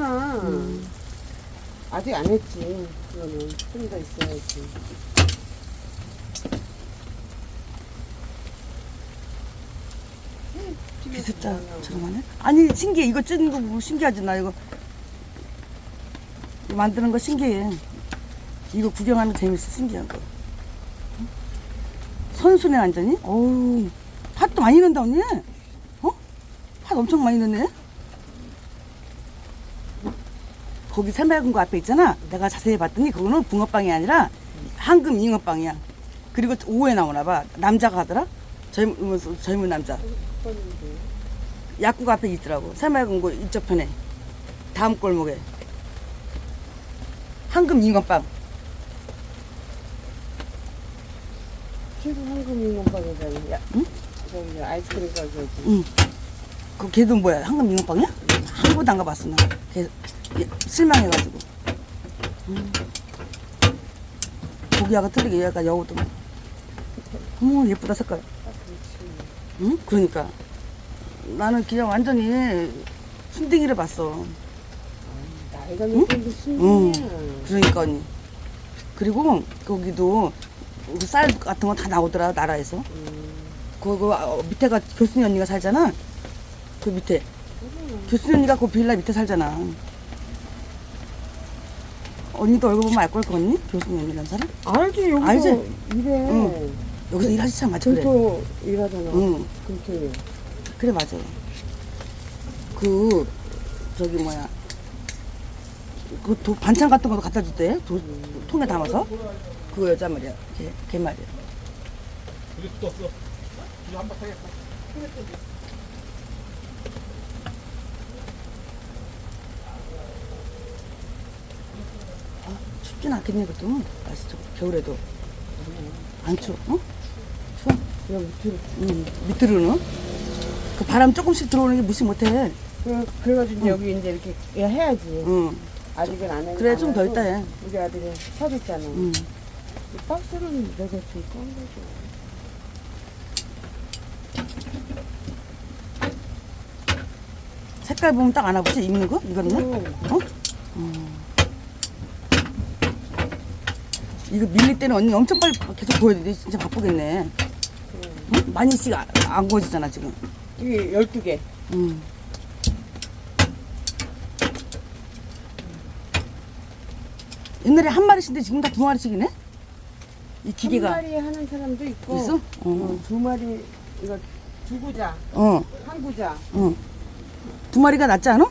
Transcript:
했잖아. 음. 아직 안 했지. 그거는 좀 더 있어야지. 비슷자처럼 하네. 아니 신기해. 이거 찌는 거 보고 신기하지 나 이거. 이거 만드는 거 신기해. 이거 구경하는 거 재밌어 신기한 거. 선수네 완전히. 어우 팥도 많이 넣는다 언니. 어? 팥 엄청 많이 넣네. 거기 거 앞에 있잖아. 내가 자세히 봤더니 그거는 붕어빵이 아니라 황금 잉어빵이야. 그리고 오후에 나오나 봐. 남자가 하더라. 젊은 젊은 남자. 약국 앞에 있더라고. 거 이쪽 편에. 다음 골목에. 황금 잉어빵. 최고 황금 인건빵이잖아. 야, 응? 저기 저 아이스크림 가게지. 응. 그 걔도 뭐야? 황금 잉어빵이야? 한 번도 안 가봤어 나. 걔 얘, 실망해가지고. 음. 고기하고 틀리게 얘가 여우도. 어머 예쁘다 색깔. 응? 그러니까 나는 그냥 완전히 순댕이를 봤어. 나이가 응. 순이야. 그러니까 언니. 그리고 거기도 그쌀 같은 거 다 나오더라 나라에서. 음. 그거 어, 밑에가 교수님 언니가 살잖아. 그 밑에 교수님 언니가 그 빌라 밑에 살잖아. 언니도 얼굴 보면 알 걸거 언니? 교수님 언니라는 사람? 알지 여기도 알지? 이래. 응. 여기서 일하시잖아 맞지 그래? 금토 일하잖아. 응. 금토. 그래 맞아. 그 저기 뭐야 그 도, 반찬 같은 것도 갖다 줬대. 도, 통에 담아서 그 여자 말이야. 걔, 걔 말이야. 아, 춥진 않겠네 그것도 저 겨울에도 안 추워? 어? 추워? 그냥 밑으로. 응 밑으로는 그 바람 조금씩 들어오는 게 무시 못해 그래, 그래가지고 여기 이제 이렇게 해야지. 응 아직은 안 해. 그래 안좀더 하고 있다 해 우리 아들이 서 있잖아. 응. 이 박스는 내가 지금 깐 거죠. 색깔 보면 딱 알아보지 입는 거? 이거는? 응. 어? 음. 이거 밀릴 때는 언니 엄청 빨리 계속 보여야 돼. 진짜 바쁘겠네. 응? 많이 씩 안, 안 구워지잖아, 지금. 이게 12개. 음. 옛날에 한 마리씩인데 지금 다 두 마리씩이네? 이 기계가. 한 마리 하는 사람도 있고. 있어? 어, 어. 두 마리, 이거 두 구자, 어, 한 구자. 어. 두 마리가 낫지 않아?